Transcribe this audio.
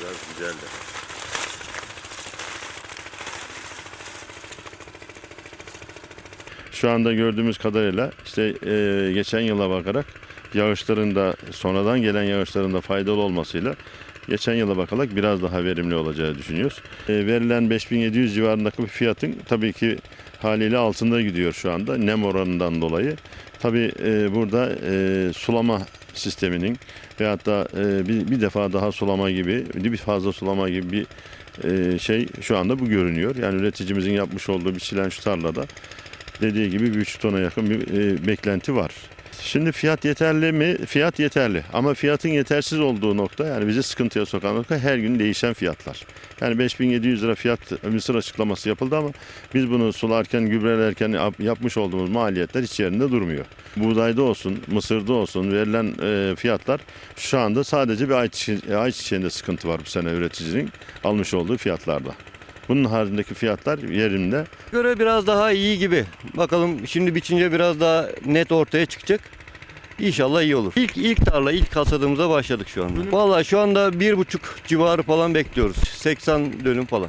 Biraz güzel de. Şu anda gördüğümüz kadarıyla işte e, geçen yıla bakarak yağışların da sonradan gelen yağışların da faydalı olmasıyla geçen yıla bakarak biraz daha verimli olacağı düşünüyoruz. E, verilen 5700 civarındaki bir fiyatın tabii ki haliyle altında gidiyor şu anda nem oranından dolayı. Tabii e, burada e, sulama sisteminin veyahut da e, bir, bir defa daha sulama gibi, bir fazla sulama gibi bir e, şey şu anda bu görünüyor. Yani üreticimizin yapmış olduğu biçilen şu tarlada dediği gibi bir 3 tona yakın bir e, beklenti var. Şimdi fiyat yeterli mi? Fiyat yeterli ama fiyatın yetersiz olduğu nokta yani bizi sıkıntıya sokan nokta her gün değişen fiyatlar. Yani 5700 lira fiyat mısır açıklaması yapıldı ama biz bunu sularken, gübrelerken yap- yapmış olduğumuz maliyetler hiç yerinde durmuyor. Buğdayda olsun, mısırda olsun verilen e, fiyatlar şu anda sadece bir ayçiçeği, ayçiçeğinde sıkıntı var bu sene üreticinin almış olduğu fiyatlarda. Bunun haricindeki fiyatlar yerinde. göre biraz daha iyi gibi. Bakalım şimdi biçince biraz daha net ortaya çıkacak. İnşallah iyi olur. İlk ilk tarla, ilk hasadımıza başladık şu anda. Vallahi şu anda bir buçuk civarı falan bekliyoruz. 80 dönüm falan.